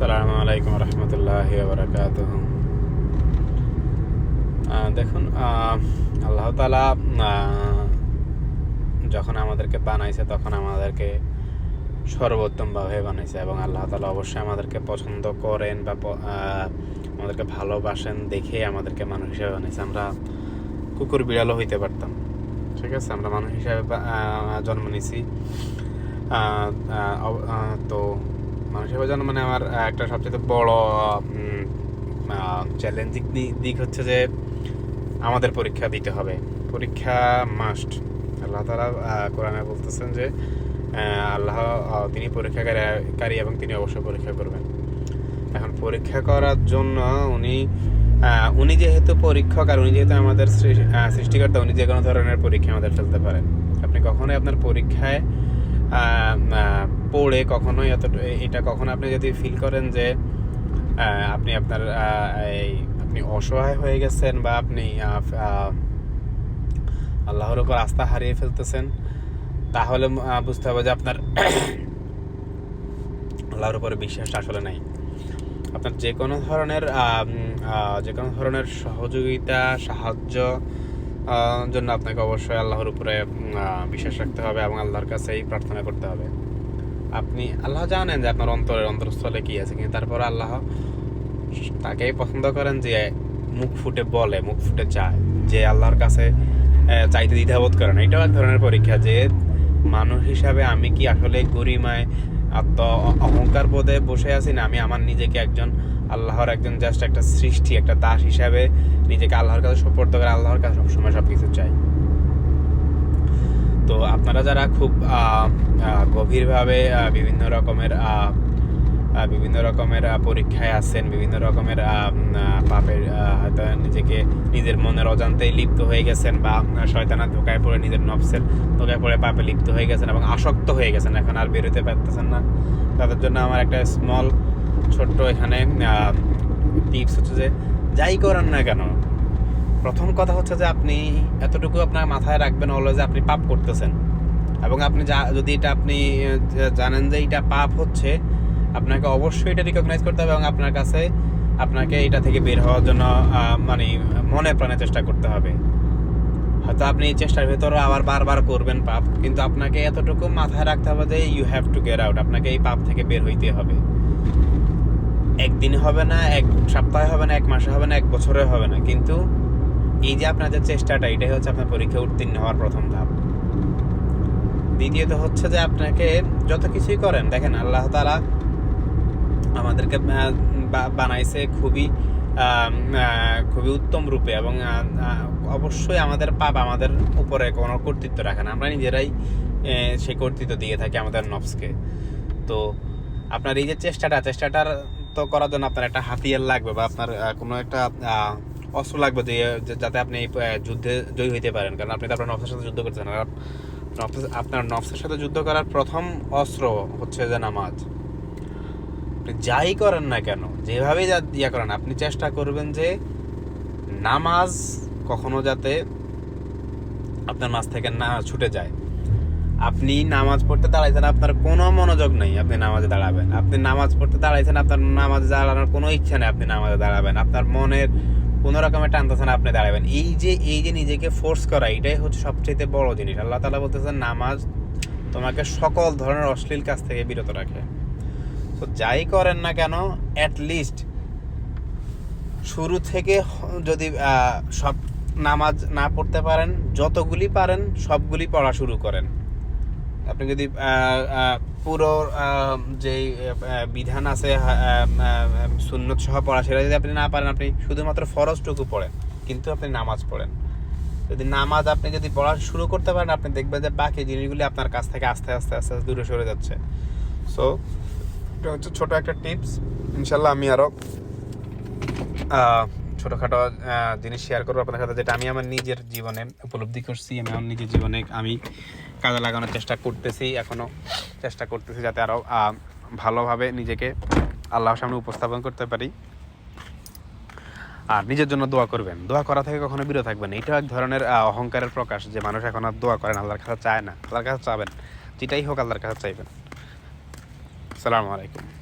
সালামু আলাইকুম রহমতুল্লাহ বারকাত দেখুন আল্লাহ তালা যখন আমাদেরকে বানাইছে তখন আমাদেরকে সর্বোত্তমভাবে বানাইছে এবং আল্লাহ তালা অবশ্যই আমাদেরকে পছন্দ করেন বা আমাদেরকে ভালোবাসেন দেখে আমাদেরকে মানুষ হিসেবে বানাইছে। আমরা কুকুর বিড়ালও হইতে পারতাম, ঠিক আছে? আমরা মানুষ হিসাবে জন্ম নিছি। তো মানুষ হিসেবে মানে আমার একটা সবচেয়ে বড় চ্যালেঞ্জিং দিক হচ্ছে যে আমাদের পরীক্ষা দিতে হবে। পরীক্ষা মাস্ট আল্লাহ তালা কোরআনে বলতেছেন যে আল্লাহ তিনি পরীক্ষাকারী এবং তিনি অবশ্যই পরীক্ষা করবেন। এখন পরীক্ষা করার জন্য উনি উনি যেহেতু পরীক্ষক, আর উনি যেহেতু আমাদের সৃষ্টিকর্তা, উনি যে কোনো ধরনের পরীক্ষা আমাদের ফেলতে পারেন। আপনি কখনোই আপনার পরীক্ষায় পড়ে কখনোই এত এটা কখনো আপনি যদি ফিল করেন যে আপনি আপনার এই আপনি অসহায় হয়ে গেছেন বা আপনি আল্লাহর উপর আস্থা হারিয়ে ফেলতেছেন, তাহলে বুঝতে হবে যে আপনার আল্লাহর উপরে বিশ্বাস আসলে নাই। আপনার যে কোনো ধরনের যে কোনো ধরনের সহযোগিতা, সাহায্য জন্য আপনাকে অবশ্যই আল্লাহর উপরে বিশ্বাস রাখতে হবে এবং আল্লাহর কাছেই প্রার্থনা করতে হবে। আপনি, আল্লাহ জানেন যে আপনার অন্তরের অন্তরস্থলে কি আছে, কিন্তু তারপর আল্লাহ তাকেই পছন্দ করেন যে মুখ ফুটে বলে, মুখ ফুটে চায়, যে আল্লাহর কাছে চাইতে দ্বিধাবোধ করে না। এটাও এক ধরনের পরীক্ষা যে মানুষ হিসাবে আমি কি আসলে গরিমায় আত্ম অহংকার বোধে বসে আছি না, আমি আমার নিজেকে একজন আল্লাহর একজন জাস্ট একটা সৃষ্টি, একটা দাস হিসাবে নিজেকে আল্লাহর কাছে সপর্ত করে আল্লাহর কাছে সবসময় সব কিছু চাই। তো আপনারা যারা খুব গভীরভাবে বিভিন্ন রকমের বিভিন্ন রকমের পরীক্ষায় আছেন, বিভিন্ন রকমের পাপের হয়তো নিজেকে নিজের মনের অজান্তেই লিপ্ত হয়ে গেছেন বা শয়তানার ধোকায় পড়ে নিজের নফসের ধোকায় পড়ে পাপে লিপ্ত হয়ে গেছেন এবং আসক্ত হয়ে গেছেন, এখন আর বেরোতে পারতেছেন না। তাদের জন্য আমার একটা স্মল ছোট্ট এখানে টিপস হচ্ছে যে, যাই করেন না কেন, প্রথম কথা হচ্ছে যে আপনি এতটুকু আপনার মাথায় রাখবেন অলওয়েজ আপনি পাপ করতেছেন। এবং আপনি যা- যদি এটা আপনি জানেন যে এটা পাপ হচ্ছে আপনাকে অবশ্যই এটা রিকগনাইজ করতে হবে এবং আপনার কাছে আপনাকে এটা থেকে বের হওয়ার জন্য মানে মনে প্রাণে চেষ্টা করতে হবে। হয়তো আপনি চেষ্টার ভেতরে আবার বারবার করবেন পাপ, কিন্তু আপনাকে এতটুকু মাথায় রাখতে হবে যে you have to get out আপনাকে এই পাপ থেকে বের হইতে হবে। একদিন হবে না, এক সপ্তাহে হবে না, এক মাসে হবে না, এক বছরে হবে না, কিন্তু এই যে আপনার যে চেষ্টাটা, এটাই হচ্ছে আপনার পরীক্ষা উত্তীর্ণ হওয়ার প্রথম ধাপ। দ্বিতীয়ত হচ্ছে যে আপনাকে যত কিছুই করেন, দেখেন আল্লাহ তালা আমাদেরকে বানাইছে খুবই খুবই উত্তম রূপে এবং অবশ্যই আমাদের পাপ আমাদের উপরে কোনো কর্তৃত্ব রাখে না। আমরা নিজেরাই সেই কর্তৃত্ব দিয়ে থাকি আমাদের নফসকে। তো আপনার এই যে চেষ্টাটা, চেষ্টাটার তো করার জন্য আপনার একটা হাতিয়ার লাগবে বা আপনার কোনো একটা অস্ত্র লাগবে যে যাতে আপনি এই যুদ্ধে জয়ী হইতে পারেন। কারণ আপনি তো আপনার নফসের সাথে যুদ্ধ করতেছেন। আর আপনার নফসের সাথে যুদ্ধ করার প্রথম অস্ত্র হচ্ছে যে নামাজ। আপনি যাই করেন না কেন, যেভাবে যা ইয়া করেন, আপনি চেষ্টা করবেন যে নামাজ কখনো যাতে আপনার মাঝ থেকে না ছুটে যায়। আপনি নামাজ পড়তে দাঁড়াইছেন, আপনার কোনো মনোযোগ নেই আপনি নামাজে দাঁড়াবেন। আপনি নামাজ পড়তে দাঁড়াইছেন, আপনার নামাজে দাঁড়ানোর কোনো ইচ্ছা নেই আপনি নামাজে দাঁড়াবেন। আপনার মনের কোনো রকমের টানতেছেন, আপনি দাঁড়াবেন। এই যে এই যে নিজেকে ফোর্স করা, এটাই হচ্ছে সবচেয়ে বড় জিনিস। আল্লাহ তালা বলতেছেন, নামাজ তোমাকে সকল ধরনের অশ্লীল কাজ থেকে বিরত রাখে। তো যাই করেন না কেন অ্যাট লিস্ট শুরু থেকে যদি সব নামাজ না পড়তে পারেন, যতগুলি পারেন, সবগুলি পড়া শুরু করেন। আপনি যদি পুরো যেই বিধান আছে সুন্নত সহ পড়া, সেটা যদি আপনি না পারেন, আপনি শুধুমাত্র ফরজটুকু পড়েন, কিন্তু আপনি নামাজ পড়েন। যদি নামাজ আপনি যদি পড়া শুরু করতে পারেন, আপনি দেখবেন যে বাকি জিনিসগুলি আপনার কাছ থেকে আস্তে আস্তে আস্তে আস্তে দূরে সরে যাচ্ছে। সো এটা হচ্ছে ছোট একটা টিপস। ইনশাল্লাহ আমি আরও ছোটোখাটো জিনিস শেয়ার করব আপনাদের সাথে, যেটা আমি আমার নিজের জীবনে উপলব্ধি করছি, আমি আমার নিজের জীবনে আমি কাজে লাগানোর চেষ্টা করতেছি এখনও চেষ্টা করতেছি যাতে আরও ভালোভাবে নিজেকে আল্লাহর সামনে উপস্থাপন করতে পারি। আর নিজের জন্য দোয়া করবেন। দোয়া করা থেকে কখনো বিরত থাকবেন এটাও এক ধরনের অহংকারের প্রকাশ যে মানুষ এখন আর দোয়া করেন আল্লাহর কাছে চায় না। আল্লাহর কাছে চাবেন, যেটাই হোক আল্লাহর কাছে চাইবেন। আসসালামু আলাইকুম